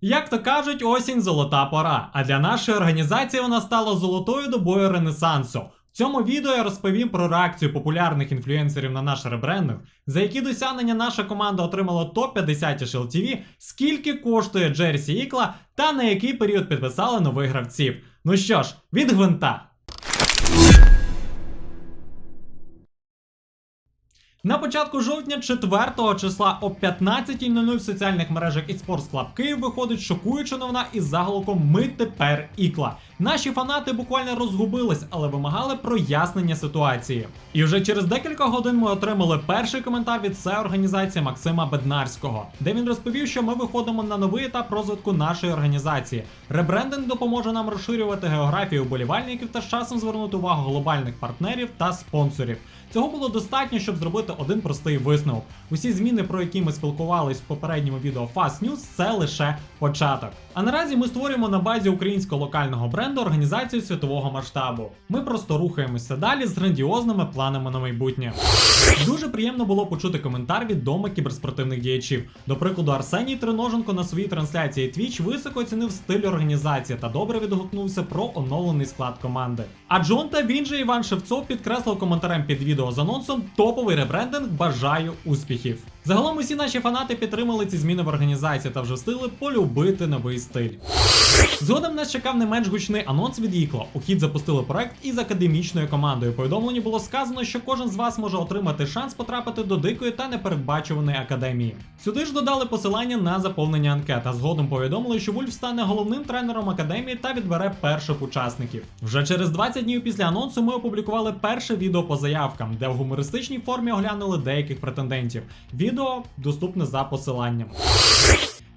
Як то кажуть, осінь золота пора. А для нашої організації вона стала золотою добою Ренесансу. В цьому відео я розповім про реакцію популярних інфлюенсерів на наш ребрендинг, за які досягнення наша команда отримала топ-50 SLTV, скільки коштує Джерсі Ікла та на який період підписали нових гравців. Ну що ж, від гвинта. На початку жовтня 4 числа о 15.00 в соціальних мережах eSports Club Київ виходить шокуюча новина із заголовком Ми тепер ікла. Наші фанати буквально розгубились, але вимагали прояснення ситуації. І вже через декілька годин ми отримали перший коментар від це організації Максима Беднарського, де він розповів, що ми виходимо на новий етап розвитку нашої організації. Ребрендинг допоможе нам розширювати географію вболівальників та з часом звернути увагу глобальних партнерів та спонсорів. Цього було достатньо, щоб зробити один простий висновок. Усі зміни, про які ми спілкувались в попередньому відео Fast News, це лише початок. А наразі ми створюємо на базі українського локального бренду організацію світового масштабу. Ми просто рухаємося далі з грандіозними планами на майбутнє. Дуже приємно було почути коментар від дома кіберспортивних діячів. До прикладу, Арсеній Триноженко на своїй трансляції Twitch високо оцінив стиль організації та добре відгукнувся про оновлений склад команди. А Джон та він же Іван Шевцов підкреслив коментарем під відео з анонсом топовий ребрендинг. Бажаю успіхів. Загалом усі наші фанати підтримали ці зміни в організації та вже встигли полюбити новий стиль. Згодом нас чекав не менш гучний анонс від Ікла. У хід запустили проект із академічною командою. У Повідомленні було сказано, що кожен з вас може отримати шанс потрапити до дикої та непередбачуваної академії. Сюди ж додали посилання на заповнення анкет, а згодом повідомили, що Вульф стане головним тренером академії та відбере перших учасників. Вже через 20 днів після анонсу ми опублікували перше відео по заявкам, де в гумористичній формі оглянули деяких претендентів. Відео доступне за посиланням.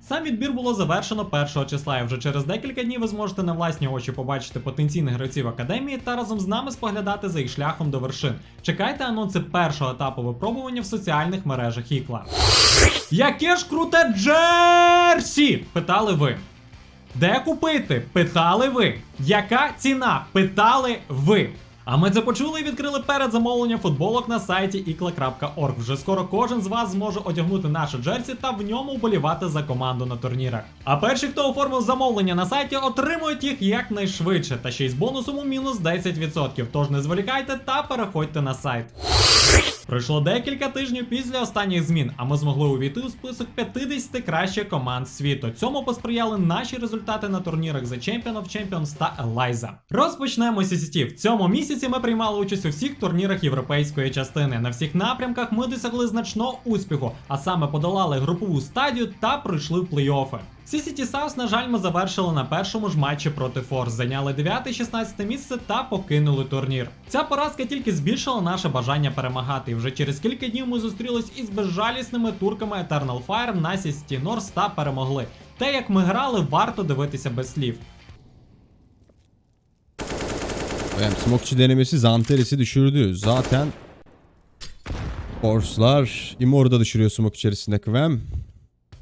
Сам відбір було завершено 1 числа, і вже через декілька днів ви зможете на власні очі побачити потенційних гравців академії та разом з нами споглядати за їх шляхом до вершин. Чекайте анонси першого етапу випробування в соціальних мережах Ікла. Яке ж круте Джерсі? Питали ви. Де купити? Питали ви. Яка ціна? Питали ви. А ми це почули і відкрили перед замовленням футболок на сайті ikla.org. Вже скоро кожен з вас зможе одягнути наше джерсі та в ньому вболівати за команду на турнірах. А перші, хто оформив замовлення на сайті, отримують їх якнайшвидше, та ще й з бонусом у мінус 10%. Тож не зволікайте та переходьте на сайт. Пройшло декілька тижнів після останніх змін, а ми змогли увійти у список 50 кращих команд світу. Цьому посприяли наші результати на турнірах The Champion of Champions та Eliza. Розпочнемо зі сітів. В цьому місяці ми приймали участь у всіх турнірах європейської частини. На всіх напрямках ми досягли значного успіху, а саме подолали групову стадію та пройшли в плей-оффи. CCT South, на жаль, ми завершили на першому ж матчі проти Форс, зайняли 9-16 місце та покинули турнір. Ця поразка тільки збільшила наше бажання перемагати. І вже через кілька днів ми зустрілись із безжалісними турками Eternal Fire на CCT North та перемогли. Те, як ми грали, варто дивитися без слів. Hem smokçu denemesi Zanteris'i düşürdü. Zaten Force'lar Immor'u da düşürüyor smoke içerisinde Kvem.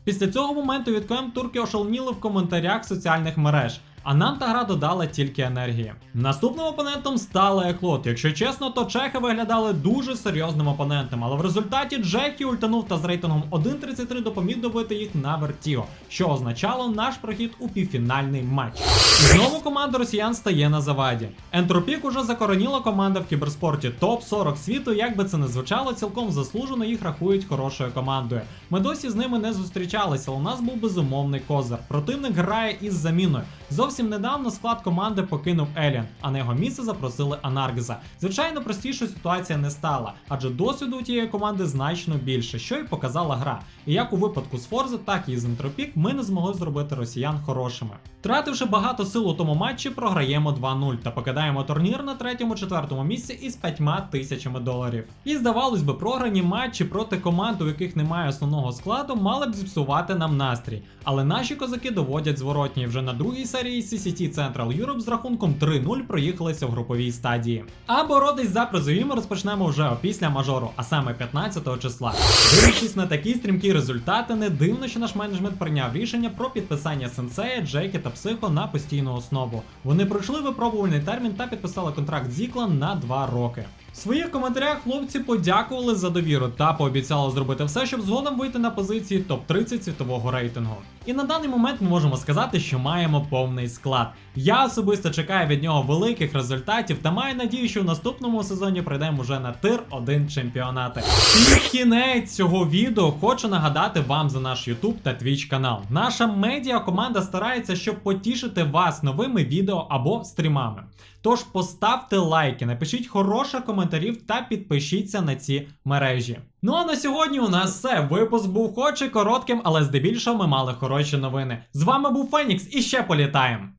Після цього моменту від КМ турки ошалніли в коментарях соціальних мереж. А нам та гра додала тільки енергії. Наступним опонентом стала Еклот. Якщо чесно, то чехи виглядали дуже серйозним опонентом, але в результаті Джекі ультанув та з рейтингом 1.33 допоміг добити їх на вертіго, що означало наш прохід у півфінальний матч. І знову команда росіян стає на заваді. Ентропік уже закороніла команда в кіберспорті топ 40 світу. Як би це не звучало, цілком заслужено їх рахують хорошою командою. Ми досі з ними не зустрічалися. У нас був безумовний козир. Противник грає із заміною. Зовсім недавно склад команди покинув Еліан, а на його місце запросили Анаргза. Звичайно, простішою ситуація не стала, адже досвіду у тієї команди значно більше, що й показала гра. І як у випадку з Форзи, так і з Ентропік ми не змогли зробити росіян хорошими. Втративши багато сил у тому матчі, програємо 2-0 та покидаємо турнір на третьому-четвертому місці із 5 тисячами доларів. І здавалось би, програні матчі проти команд, у яких немає основного складу, мали б зіпсувати нам настрій. Але наші козаки доводять зворотні. Вже на другій серії CCT Central Europe з рахунком 3-0 проїхалися в груповій стадії. А боротись за призові ми розпочнемо вже опісля мажору, а саме 15 числа. Дивлячись на такі стрімкі результати, не дивно, що наш менеджмент прийняв рішення про підписання сенсея, Джекі та Психо на постійну основу. Вони пройшли випробувальний термін та підписали контракт з Іклом на 2 роки. В своїх коментарях хлопці подякували за довіру та пообіцяли зробити все, щоб згодом вийти на позиції топ-30 світового рейтингу. І на даний момент ми можемо сказати, що маємо повний склад. Я особисто чекаю від нього великих результатів та маю надію, що в наступному сезоні прийдемо вже на тир 1 чемпіонати. І кінець цього відео хочу нагадати вам за наш YouTube та Twitch канал. Наша медіа команда старається, щоб потішити вас новими відео або стрімами. Тож поставте лайки, напишіть хороших коментарів та підпишіться на ці мережі. Ну а на сьогодні у нас все. Випуск був хоч і коротким, але здебільшого ми мали хороші новини. З вами був Фенікс і ще політаємо.